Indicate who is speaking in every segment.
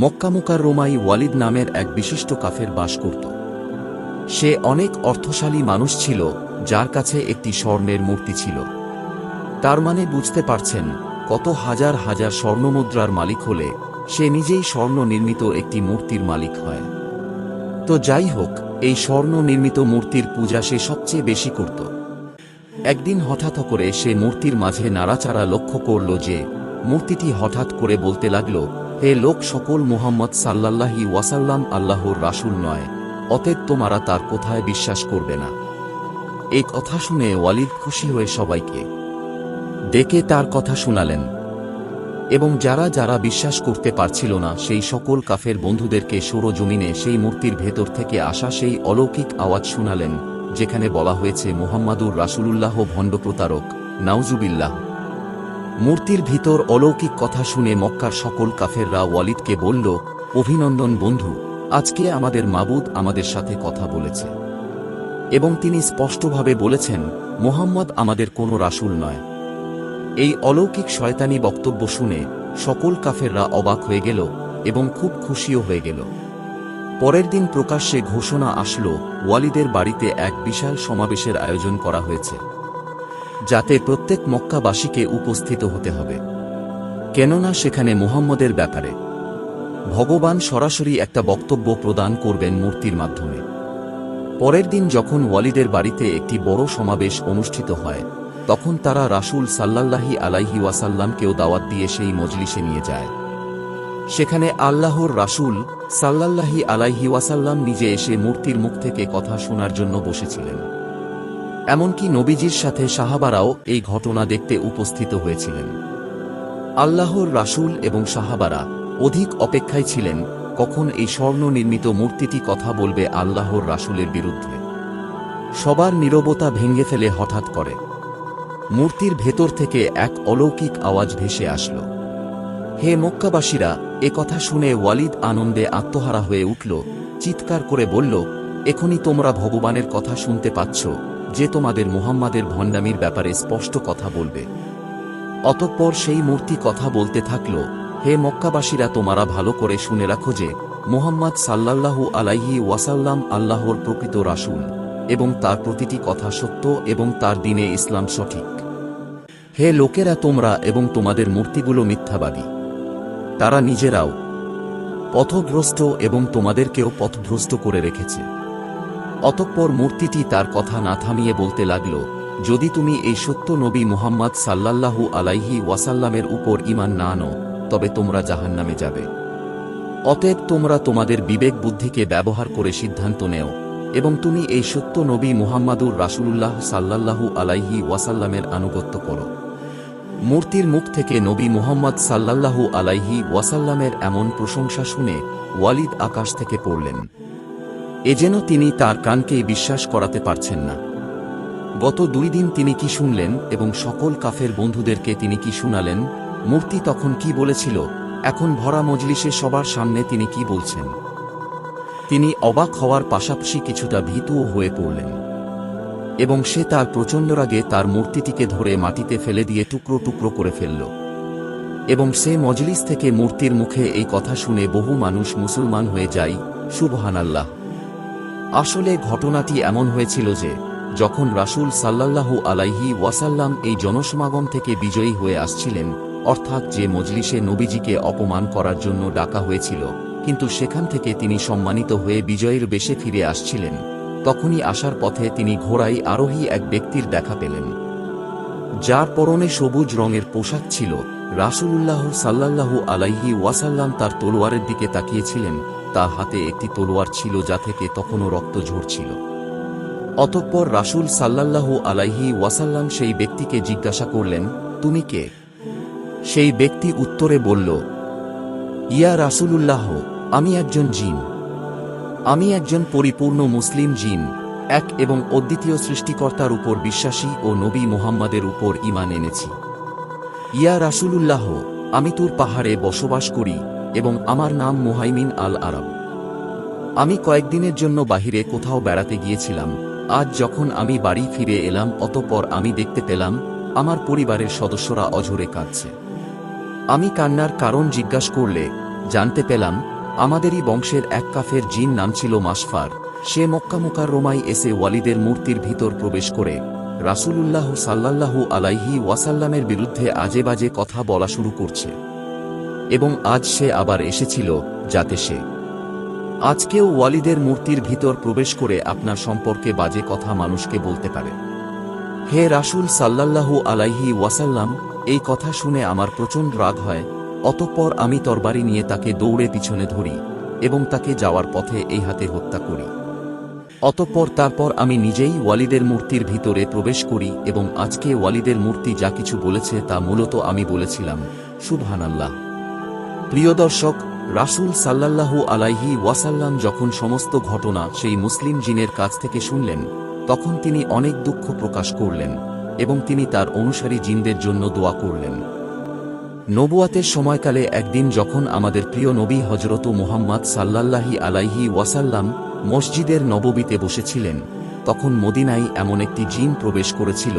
Speaker 1: মক্কামুকার রোমাই ওয়ালিদ নামের এক বিশিষ্ট কাফের বাস করত। সে অনেক অর্থশালী মানুষ ছিল, যার কাছে একটি স্বর্ণের মূর্তি ছিল। তার মানে বুঝতে পারছেন, কত হাজার হাজার স্বর্ণমুদ্রার মালিক হলে সে নিজেই স্বর্ণ নির্মিত একটি মূর্তির মালিক হয়। তো যাই হোক, এই স্বর্ণ নির্মিত মূর্তির পূজা সে সবচেয়ে বেশি করত। একদিন হঠাৎ করে সে মূর্তির মাঝে নাড়াচাড়া লক্ষ্য করল যে মূর্তিটি হঠাৎ করে বলতে লাগল হে লোক সকল মুহাম্মদ সাল্লাল্লাহি ওয়াসাল্লাম আল্লাহর রাসূল নয়, অতএব তোমারা তার কোথায় বিশ্বাস করবে না। এই কথা শুনে ওয়ালিদ খুশি হয়ে সবাইকে ডেকে তার কথা শুনালেন। এবং যারা যারা বিশ্বাস করতে পারছিল না, সেই সকল কাফের বন্ধুদেরকে সৌরজমিনে সেই মূর্তির ভেতর থেকে আসা সেই অলৌকিক আওয়াজ শুনালেন, যেখানে বলা হয়েছে, মোহাম্মদুর রাসুলুল্লাহ ভণ্ড প্রতারক নাউজুবিল্লাহ। মূর্তির ভিতর অলৌকিক কথা শুনে মক্কার সকল কাফেররা ওয়ালিদকে বলল, অভিনন্দন বন্ধু, আজকে আমাদের মাবুদ আমাদের সাথে কথা বলেছে। এবং তিনি স্পষ্টভাবে বলেছেন, মোহাম্মদ আমাদের কোনো রাসূল নয়। এই অলৌকিক শয়তানি বক্তব্য শুনে সকল কাফেররা অবাক হয়ে গেল এবং খুব খুশিও হয়ে গেল। পরের দিন প্রকাশ্যে ঘোষণা আসল, ওয়ালিদের বাড়িতে এক বিশাল সমাবেশের আয়োজন করা হয়েছে। যাতে প্রত্যেক মক্কাবাসীকে উপস্থিত হতে হবে। কেননা সেখানে মুহাম্মদের ব্যাপারে ভগবান সরাসরি একটা বক্তব্য প্রদান করবেন মূর্তির মাধ্যমে। পরের দিন যখন ওয়ালিদের বাড়িতে একটি বড় সমাবেশ অনুষ্ঠিত হয়, তখন তারা রাসূল সাল্লাল্লাহি আলাইহি ওয়াসাল্লামকেও দাওয়াত দিয়ে সেই মজলিসে নিয়ে যায়। সেখানে আল্লাহর রাসূল সাল্লাল্লাহি আলাইহি ওয়াসাল্লাম নিজে এসে মূর্তির মুখ থেকে কথা শোনার জন্য বসেছিলেন। এমনকি নবীজির সাথে সাহাবারাও এই ঘটনা দেখতে উপস্থিত হয়েছিলেন। আল্লাহর রাসূল এবং সাহাবারা অধিক অপেক্ষায় ছিলেন, কখন এই স্বর্ণ নির্মিত মূর্তিটি কথা বলবে আল্লাহর রাসূলের বিরুদ্ধে। সবার নীরবতা ভেঙে ফেলে হঠাৎ করে। মূর্তির ভেতর থেকে এক অলৌকিক আওয়াজ ভেসে আসল। হে মক্কাবাসীরা, এ কথা শুনে ওয়ালিদ আনন্দে আত্মহারা হয়ে উঠল, চিৎকার করে বলল, এখনই তোমরা ভগবানের কথা শুনতে পাচ্ছ যে তোমাদের মুহাম্মাদের ভণ্ডামির ব্যাপারে স্পষ্ট কথা বলবে। অতঃপর সেই মূর্তি কথা বলতে থাকল, হে মক্কাবাসীরা, তোমারা ভালো করে শুনে রাখো যে, মোহাম্মদ সাল্লাল্লাহু আলাইহি ওয়াসাল্লাম আল্লাহর প্রকৃত রাসূল এবং তার প্রতিটি কথা সত্য এবং তার দিনে ইসলাম সঠিক। হে লোকেরা, তোমরা এবং তোমাদের মূর্তিগুলো মিথ্যাবাদী। তারা নিজেরাও পথভ্রষ্ট এবং তোমাদেরকেও পথভ্রষ্ট করে রেখেছে। অতঃপর মূর্তিটি তার কথা না থামিয়ে বলতে লাগল, যদি তুমি এই সত্য নবী মুহাম্মদ সাল্লাল্লাহু আলাইহি ওয়াসাল্লামের উপর ইমান না আনো, তবে তোমরা জাহান্নামে যাবে। অতএব তোমরা তোমাদের বিবেক বুদ্ধিকে ব্যবহার করে সিদ্ধান্ত নেও, এবং তুমি এই সত্য নবী মুহাম্মাদুর রাসূলুল্লাহ সাল্লাল্লাহু আলাইহি ওয়াসাল্লামের আনুগত্য করো। মূর্তির মুখ থেকে নবী মুহাম্মদ সাল্লাল্লাহু আলাইহি ওয়াসাল্লামের এমন প্রশংসা শুনে ওয়ালিদ আকাশ থেকে পড়লেন। এ যেন তিনি তার কানকেই বিশ্বাস করাতে পারছেন না। গত দুই দিন তিনি কি শুনলেন এবং সকল কাফের বন্ধুদেরকে তিনি কি শুনালেন? মূর্তি তখন কি বলেছিল? এখন ভরা মজলিসে সবার সামনে তিনি কি বলছেন? তিনি অবাক হওয়ার পাশাপাশি কিছুটা ভীতুও হয়ে পড়লেন। এবং সে তার প্রচণ্ড রাগে তার মূর্তিটিকে ধরে মাটিতে ফেলে দিয়ে টুকরো টুকরো করে ফেলল। এবং সে মজলিস থেকে মূর্তির মুখে এই কথা শুনে বহু মানুষ মুসলমান হয়ে যায়। সুবহানাল্লাহ। আসলে ঘটনাটি এমন হয়েছিল যে, যখন রাসূল সাল্লাল্লাহু আলাইহি ওয়াসাল্লাম এই জনসমাগম থেকে বিজয়ী হয়ে আসছিলেন, অর্থাৎ যে মজলিসে নবীজিকে অপমান করার জন্য ডাকা হয়েছিল, কিন্তু সেখান থেকে তিনি সম্মানিত হয়ে বিজয়ের বেশে ফিরে আসছিলেন। তখনই আসার পথে তিনি ঘোড়ায় আরোহী এক ব্যক্তির দেখা পেলেন। যার পরনে সবুজ রঙের পোশাক ছিল, রাসূলুল্লাহ সাল্লাল্লাহু আলাইহি ওয়াসাল্লাম তার তলোয়ারের দিকে তাকিয়েছিলেন তার হাতে একটি তলোয়ার ছিল যা থেকে তখনও রক্ত ঝরছিল। অতঃপর রাসূল সাল্লাল্লাহু আলাইহি ওয়াসাল্লাম সেই ব্যক্তিকে জিজ্ঞাসা করলেন, তুমি কে? সেই ব্যক্তি উত্তরে বলল, ইয়া রাসূলুল্লাহ, আমি একজন জিন। আমি একজন পরিপূর্ণ মুসলিম জিন, এক এবং অদ্বিতীয় সৃষ্টিকর্তার উপর বিশ্বাসী ও নবী মুহাম্মাদের উপর ঈমান এনেছি। ইয়া রাসূলুল্লাহ, আমি তুর পাহাড়ে বসবাস করি এবং আমার নাম মুহাইমিন আল আরব আমি কয়েকদিনের জন্য বাহিরে কোথাও বেড়াতে গিয়েছিলাম। আজ যখন আমি বাড়ি ফিরে এলাম, অতপর আমি দেখতে পেলাম, আমার পরিবারের সদস্যরা অঝরে কাঁদছে। আমি কান্নার কারণ জিজ্ঞাসা করলে, জানতে পেলাম, আমাদেরই বংশের এক কাফের জিন নাম ছিল মাসফার। সে মক্কা মুকার রোমাই এসে ওয়ালিদের মূর্তির ভিতর প্রবেশ করে, রাসূলুল্লাহ সাল্লাল্লাহু আলাইহি ওয়াসাল্লামের বিরুদ্ধে আজে বাজে কথা বলা শুরু করছে। এবং আজ সে আবার এসেছিল যাতে সে আজকেও ওয়ালিদের মূর্তির ভিতর প্রবেশ করে আপনার সম্পর্কে বাজে কথা মানুষকে বলতে পারে। হে রাসুল সাল্লাল্লাহু আলাইহি ওয়াসাল্লাম, এই কথা শুনে আমার প্রচণ্ড রাগ হয়, অতঃপর আমি তরবারি নিয়ে তাকে দৌড়ে পিছনে ধরি এবং তাকে যাওয়ার পথে এই হাতে হত্যা করি। অতঃপর তারপর আমি নিজেই ওয়ালিদের মূর্তির ভিতরে প্রবেশ করি এবং আজকে ওয়ালিদের মূর্তি যা কিছু বলেছে তা মূলত আমি বলেছিলাম, সুবহানাল্লাহ। প্রিয় দর্শক, রাসূল সাল্লাল্লাহু আলাইহি ওয়াসাল্লাম যখন সমস্ত ঘটনা সেই মুসলিম জিনের কাছ থেকে শুনলেন, তখন তিনি অনেক দুঃখ প্রকাশ করলেন এবং তিনি তার অনুসারী জিনদের জন্য দোয়া করলেন। নবুয়াতের সময়কালে একদিন যখন আমাদের প্রিয় নবী হজরত মুহাম্মদ সাল্লাল্লাহি আলাইহি ওয়াসাল্লাম মসজিদের নববীতে বসেছিলেন, তখন মদিনায় এমন একটি জিন প্রবেশ করেছিল,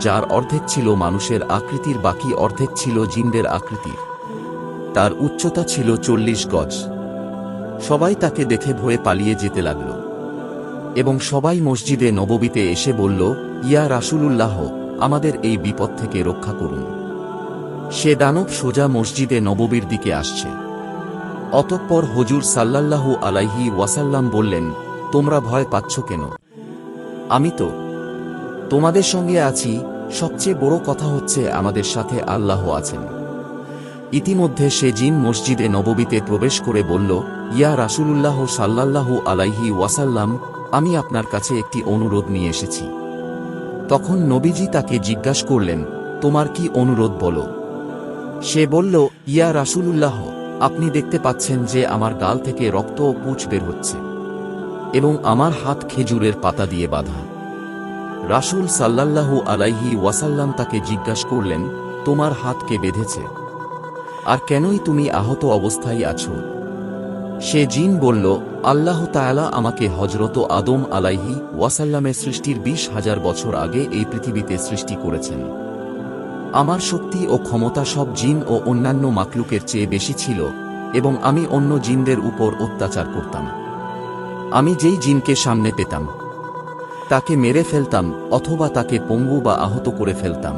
Speaker 1: যার অর্ধেক ছিল মানুষের আকৃতির, বাকি অর্ধেক ছিল জিনদের আকৃতির। তার উচ্চতা ছিল চল্লিশ গজ। সবাই তাকে দেখে ভয়ে পালিয়ে যেতে লাগল। এবং সবাই মসজিদে নববীতে এসে বলল, ইয়া রাসূলুল্লাহ, আমাদের এই বিপদ থেকে রক্ষা করুন। সে দানব সোজা মসজিদে নববীর দিকে আসছে। অতঃপর হজুর সাল্লাল্লাহু আলাইহি ওয়াসাল্লাম বললেন, তোমরা ভয় পাচ্ছ কেন? আমি তো। তোমাদের সঙ্গে আছি। সবচেয়ে বড় কথা হচ্ছে আমাদের সাথে আল্লাহ আছেন। ইতিমধ্যে সে জিন মসজিদে নববীতে প্রবেশ করে বলল, ইয়া রাসূলুল্লাহ সাল্লাল্লাহু আলাইহি ওয়াসাল্লাম, আমি আপনার কাছে একটি অনুরোধ নিয়ে এসেছি। তখন নবীজি তাকে জিজ্ঞাসা করলেন, তোমার কি অনুরোধ বলো? সে বলল, ইয়া রাসূলুল্লাহ, আপনি দেখতে পাচ্ছেন যে আমার গাল থেকে রক্ত ও পুঁচ বের হচ্ছে এবং আমার হাত খেজুরের পাতা দিয়ে বাঁধা। রাসূল সাল্লাল্লাহু আলাইহি ওয়াসাল্লাম তাকে জিজ্ঞাসা করলেন, তোমার হাতকে বেঁধেছে? আর কেনই তুমি আহত অবস্থায় আছো? সে জিন বলল, আল্লাহ তায়ালা আমাকে হজরত আদম আলাইহি ওয়াসাল্লামের সৃষ্টির বিশ হাজার বছর আগে এই পৃথিবীতে সৃষ্টি করেছেন। আমার শক্তি ও ক্ষমতা সব জিন ও অন্যান্য মাকলুকের চেয়ে বেশি ছিল এবং আমি অন্য জিনদের উপর অত্যাচার করতাম। আমি যেই জিনকে সামনে পেতাম, তাকে মেরে ফেলতাম অথবা তাকে পঙ্গু বা আহত করে ফেলতাম।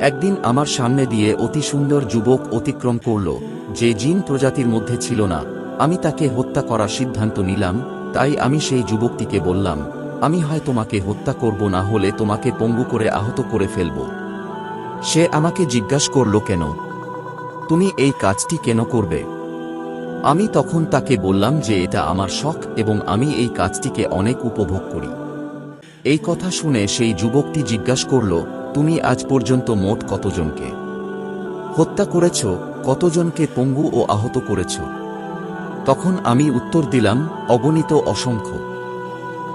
Speaker 1: একদিন আমার সামনে দিয়ে অতি সুন্দর যুবক অতিক্রম করল, যে জিন প্রজাতির মধ্যে ছিল না। আমি তাকে হত্যা করার সিদ্ধান্ত নিলাম, তাই আমি সেই যুবকটিকে বললাম, আমি হয় তোমাকে হত্যা করব না হলে তোমাকে পঙ্গু করে আহত করে ফেলব। সে আমাকে জিজ্ঞাসা করল, কেন? তুমি এই কাজটি কেন করবে? আমি তখন তাকে বললাম যে এটা আমার শখ এবং আমি এই কাজটিকে অনেক উপভোগ করি। এই কথা শুনে সেই যুবকটি জিজ্ঞাসা করল তুমি আজ পর্যন্ত মোট কতজনকে? হত্যা করেছ, কতজনকে পঙ্গু ও আহত করেছ? তখন আমি উত্তর দিলাম, অগণিত অসংখ্য।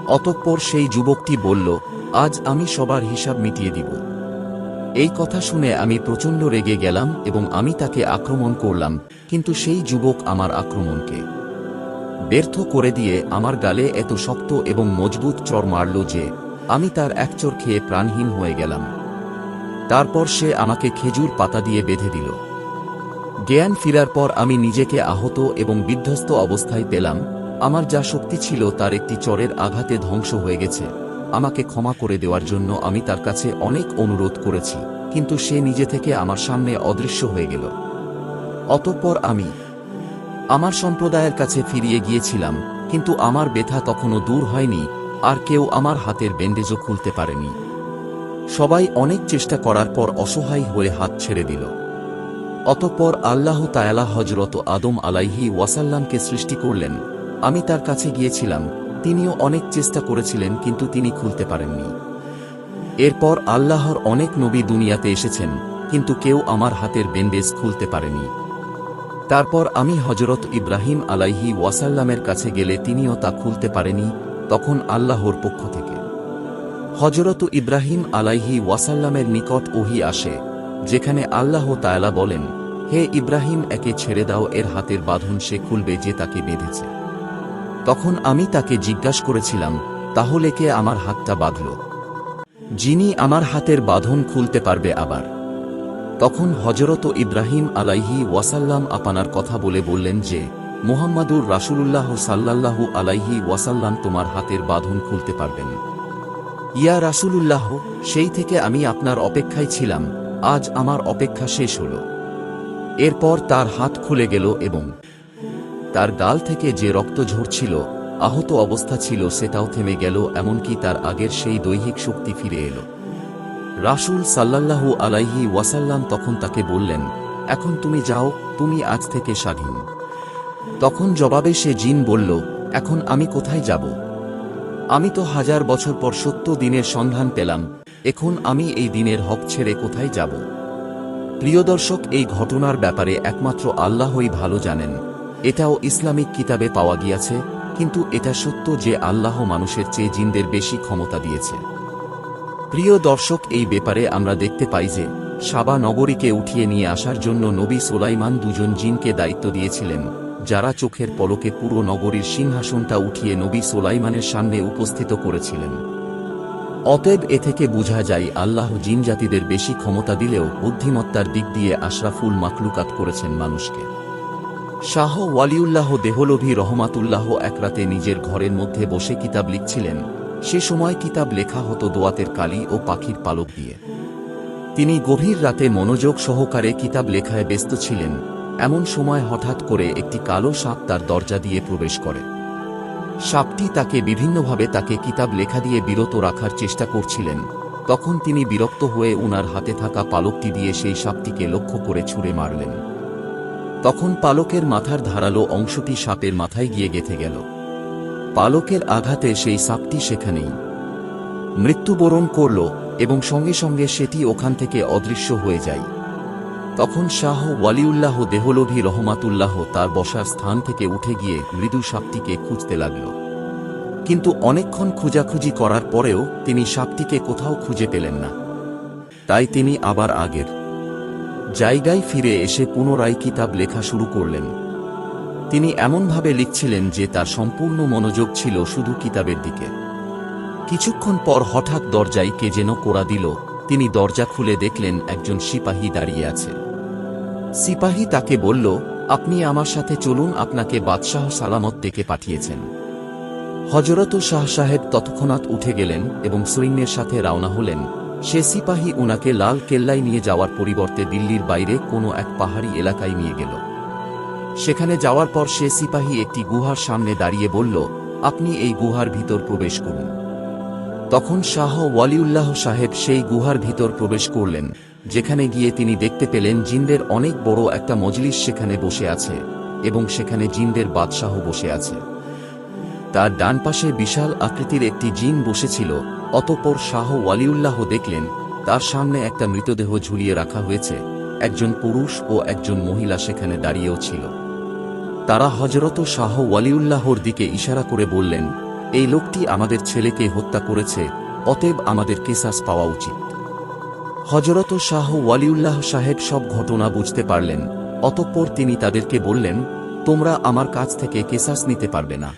Speaker 1: অতঃপর সেই যুবকটি বলল, আজ আমি সবার হিসাব মিটিয়ে দিব। এই কথা শুনে আমি প্রচণ্ড রেগে গেলাম এবং আমি তাকে আক্রমণ করলাম, কিন্তু সেই যুবক আমার আক্রমণকে ব্যর্থ করে দিয়ে আমার গালে এত শক্ত এবং মজবুত চর মারল যে আমি তার এক চোর খেয়ে প্রাণহীন হয়ে গেলাম। তারপর সে আমাকে খেজুর পাতা দিয়ে বেঁধে দিল। জ্ঞান ফিরার পর আমি নিজেকে আহত এবং বিধ্বস্ত অবস্থায় পেলাম। আমার যা শক্তি ছিল তার একটি চরের আঘাতে ধ্বংস হয়ে গেছে। আমাকে ক্ষমা করে দেওয়ার জন্য আমি তার কাছে অনেক অনুরোধ করেছি, কিন্তু সে নিজে থেকে আমার সামনে অদৃশ্য হয়ে গেল। অতঃপর আমি আমার সম্প্রদায়ের কাছে ফিরিয়ে গিয়েছিলাম, কিন্তু আমার ব্যথা তখনও দূর হয়নি, আর কেউ আমার হাতের ব্যান্ডেজও খুলতে পারেনি। সবাই অনেক চেষ্টা করার পর অসহায় হয়ে হাত ছেড়ে দিল। অতঃপর আল্লাহ তায়ালা হজরত আদম আলাইহি ওয়াসাল্লামকে সৃষ্টি করলেন। আমি তার কাছে গিয়েছিলাম, তিনিও অনেক চেষ্টা করেছিলেন কিন্তু তিনি খুলতে পারেননি। এরপর আল্লাহর অনেক নবী দুনিয়াতে এসেছেন, কিন্তু কেউ আমার হাতের বেন্ডেজ খুলতে পারেনি। তারপর আমি হজরত ইব্রাহিম আলাইহি ওয়াসাল্লামের কাছে গেলে তিনিও তা খুলতে পারেনি, তখন আল্লাহর পক্ষ থেকে। হজরত ইব্রাহিম আলাইহি ওয়াসাল্লামের নিকট ওহি আসে, যেখানে আল্লাহ তায়ালা বলেন, হে ইব্রাহিম, একে ছেড়ে দাও, এর হাতের বাঁধন সে খুলবে যে তাকে বেঁধেছে। তখন আমি তাকে জিজ্ঞাসা করেছিলাম, তাহলে কে আমার হাতটা বাঁধল? যিনি আমার হাতের বাঁধন খুলতে পারবে আবার। তখন হজরত ইব্রাহিম আলাইহি ওয়াসাল্লাম আপনার কথা বলে বললেন যে, মোহাম্মদুর রাসূলুল্লাহ সাল্লাল্লাহু আলাইহি ওয়াসাল্লাম তোমার হাতের বাঁধন খুলতে পারবেন। ইয়া রাসূলুল্লাহ, সেই থেকে আমি আপনার অপেক্ষায় ছিলাম, আজ আমার অপেক্ষা শেষ হল। এরপর তার হাত খুলে গেল এবং তার গাল থেকে যে রক্ত ঝরছিল, আহত অবস্থা ছিল সেটাও থেমে গেল, এমনকি তার আগের সেই দৈহিক শক্তি ফিরে এলো। রাসূল সাল্লাল্লাহু আলাইহি ওয়াসাল্লাম তখন তাকে বললেন, এখন তুমি যাও, তুমি আজ থেকে স্বাধীন। তখন জবাবে সে জিন বলল, এখন আমি কোথায় যাব? আমি তো হাজার বছর পর সত্য দিনের সন্ধান পেলাম। এখন আমি এই দিনের হক ছেড়ে কোথায় যাব? প্রিয় দর্শক, এই ঘটনার ব্যাপারে একমাত্র আল্লাহই ভালো জানেন। এটাও ইসলামিক কিতাবে পাওয়া গিয়াছে, কিন্তু এটা সত্য যে আল্লাহ মানুষের চেয়ে জিনদের বেশি ক্ষমতা দিয়েছে। প্রিয় দর্শক, এই ব্যাপারে আমরা দেখতে পাই যে, সাবা নগরীকে উঠিয়ে নিয়ে আসার জন্য নবী সোলাইমান দুজন জিনকে দায়িত্ব দিয়েছিলেন। যারা চোখের পলকে পুরো নগরীর সিংহাসনটা উঠিয়ে নবী সোলাইমানের সামনে উপস্থিত করেছিলেন। অতএব এ থেকে বোঝা যায় আল্লাহ জিন জাতিদের বেশি ক্ষমতা দিলেও বুদ্ধিমত্তার দিক দিয়ে আশরাফুল মাকলুকাত করেছেন মানুষকে। শাহ ওয়ালিউল্লাহ দেহলভি রহমাতুল্লাহ একরাতে নিজের ঘরের মধ্যে বসে কিতাব লিখছিলেন। সে সময় কিতাব লেখা হতো দোয়াতের কালি ও পাখির পালক দিয়ে। তিনি গভীর রাতে মনোযোগ সহকারে কিতাব লেখায় ব্যস্ত ছিলেন। এমন সময় হঠাৎ করে একটি কালো সাপ তার দরজা দিয়ে প্রবেশ করে। সাপটি তাকে বিভিন্নভাবে তাকে কিতাব লেখা দিয়ে বিরত রাখার চেষ্টা করছিলেন। তখন তিনি বিরক্ত হয়ে উনার হাতে থাকা পালকটি দিয়ে সেই সাপটিকে লক্ষ্য করে ছুঁড়ে মারলেন। তখন পালকের মাথার ধারালো অংশটি সাপের মাথায় গিয়ে গেথে গেল। পালকের আঘাতে সেই সাপটি সেখানেই। মৃত্যুবরণ করল এবং সঙ্গে সঙ্গে সেটি ওখান থেকে অদৃশ্য হয়ে যায়। তখন শাহ ওয়ালিউল্লাহ দেহলভি রহমাতুল্লাহ তার বসার স্থান থেকে উঠে গিয়ে মৃদু সাপটিকে খুঁজতে লাগল। কিন্তু অনেকক্ষণ খোঁজাখুঁজি করার পরেও তিনি সাপটিকে কোথাও খুঁজে পেলেন না। তাই তিনি আবার আগের জায়গায় ফিরে এসে পুনরায় কিতাব লেখা শুরু করলেন। তিনি এমনভাবে লিখছিলেন যে তার সম্পূর্ণ মনোযোগ ছিল শুধু কিতাবের দিকে। কিছুক্ষণ পর হঠাৎ দরজায় কে যেন কোড়া দিল। তিনি দরজা খুলে দেখলেন একজন সিপাহী দাঁড়িয়ে আছে। সিপাহী তাকে বলল, আপনি আমার সাথে চলুন, আপনাকে বাদশাহ সালামত ডেকে পাঠিয়েছেন। হজরত শাহ সাহেব তৎক্ষণাৎ উঠে গেলেন এবং সৈন্যের সাথে রওনা হলেন। সে সিপাহী উনাকে লাল কেল্লায় নিয়ে যাওয়ার পরিবর্তে দিল্লির বাইরে কোনো এক পাহাড়ি এলাকায় নিয়ে গেল। সেখানে যাওয়ার পর সে সিপাহী একটি গুহার সামনে দাঁড়িয়ে বলল, আপনি এই গুহার ভিতর প্রবেশ করুন। তখন শাহ ওয়ালিউল্লাহ সাহেব সেই গুহার ভিতর প্রবেশ করলেন। যেখানে গিয়ে তিনি দেখতে পেলেন জিনদের অনেক বড় একটা মজলিস সেখানে বসে আছে, এবং সেখানে জিনদের বাদশাহ বসে আছে। তার ডান পাশে বিশাল আকৃতির একটি জিন বসেছিল, অতপর শাহ ওয়ালিউল্লাহ দেখলেন, তার সামনে একটা মৃতদেহ ঝুলিয়ে রাখা হয়েছে, একজন পুরুষ ও একজন মহিলা সেখানে দাঁড়িয়েও ছিল। তারা হজরত শাহ ওয়ালিউল্লাহর দিকে ইশারা করে বললেন, এই লোকটি আমাদের ছেলেকে হত্যা করেছে, অতএব আমাদের কেসাস পাওয়া উচিত। হজরত শাহ ওয়ালিউল্লাহ সাহেব সব ঘটনা বুঝতে পারলেন। অতঃপর তিনি তাদেরকে বললেন, তোমরা আমার কাছ থেকে কেসাস নিতে পারবে না।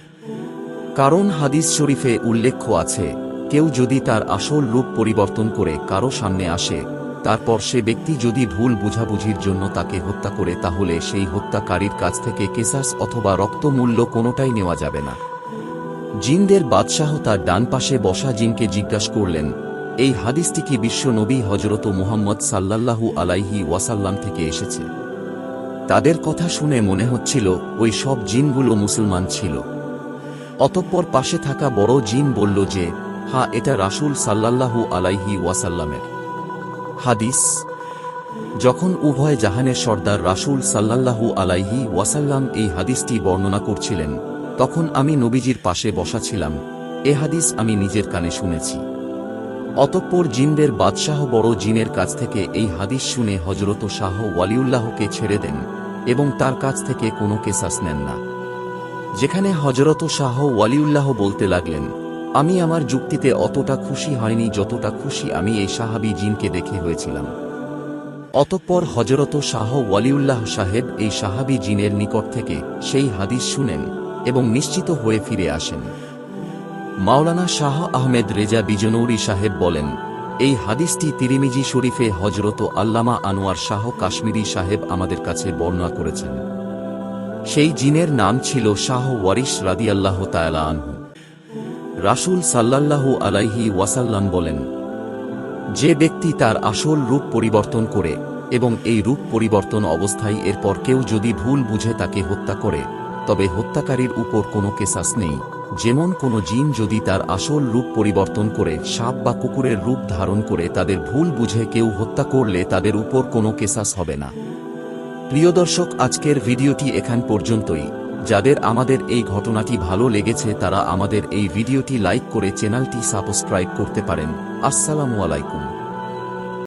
Speaker 1: কারণ হাদিস শরীফে উল্লেখ আছে, কেউ যদি তার আসল রূপ পরিবর্তন করে কারও সামনে আসে, তারপর সে ব্যক্তি যদি ভুল বুঝাবুঝির জন্য তাকে হত্যা করে, তাহলে সেই হত্যাকারীর কাছ থেকে কেসাস অথবা রক্তমূল্য কোনোটাই নেওয়া যাবে না। জিনদের বাদশাহ তার ডান পাশে বসা জিনকে জিজ্ঞাসা করলেন এই হাদিসটি কি বিশ্ব নবী হজরত মুহাম্মদ সাল্লাল্লাহু আলাইহি ওয়াসাল্লাম থেকে এসেছে? তাদের কথা শুনে মনে হচ্ছিল, ওই সব জিনগুলো মুসলমান ছিল। অতঃপর পাশে থাকা বড় জিন বলল যে, হা, এটা রাসূল সাল্লাল্লাহু আলাইহি ওয়াসাল্লামের। হাদিস, যখন উভয় জাহানের সর্দার রাসূল সাল্লাল্লাহু আলাইহি ওয়াসাল্লাম এই হাদিসটি বর্ণনা করছিলেন, তখন আমি নবীজির পাশে বসা ছিলাম। এ হাদিস আমি নিজের কানে শুনেছি। অতঃপর জিনদের বাদশাহ বড় জিনের কাছ থেকে এই হাদিস শুনে হজরত শাহ ওয়ালিউল্লাহকে ছেড়ে দেন এবং তার কাছ থেকে কোনো কেসাস নেন না। যেখানে হজরত শাহ ওয়ালিউল্লাহ বলতে লাগলেন, আমি আমার যুক্তিতে অতটা খুশি হয়নি যতটা খুশি আমি এই সাহাবি জিনকে দেখে হয়েছিলাম। অতঃপর হজরত শাহ ওয়ালিউল্লাহ সাহেব এই সাহাবি জিনের নিকট থেকে সেই হাদিস শুনেন এবং নিশ্চিত হয়ে ফিরে আসেন। মাওলানা শাহ আহমেদ রেজা বিজনৌরি সাহেব বলেন, এই হাদিসটি তিরিমিজি শরীফে হজরত আল্লামা আনোয়ার শাহ কাশ্মীরি সাহেব আমাদের কাছে বর্ণনা করেছেন। সেই জিনের নাম ছিল শাহ ওয়ারিশ রাদিয়াল্লাহ তায়ালা আনহু। রাসূল সাল্লাল্লাহু আলাইহি ওয়াসাল্লাম বলেন, যে ব্যক্তি তার আসল রূপ পরিবর্তন করে এবং এই রূপ পরিবর্তন অবস্থায় এরপর কেউ যদি ভুল বুঝে তাকে হত্যা করে, তবে হত্যাকারীর উপর কোনো কেসাস নেই। যেমন কোনো জিন যদি তার আসল রূপ পরিবর্তন করে, সাপ বা কুকুরের রূপ ধারণ করে তাদের ভুল বুঝে কেউ হত্যা করলে তাদের উপর কোনো কেসাস হবে না। প্রিয় দর্শক, আজকের ভিডিওটি এখান পর্যন্তই। যাদের আমাদের এই ঘটনাটি ভালো লেগেছে তারা আমাদের এই ভিডিওটি লাইক করে চ্যানেলটি সাবস্ক্রাইব করতে পারেন। আসসালামু আলাইকুম।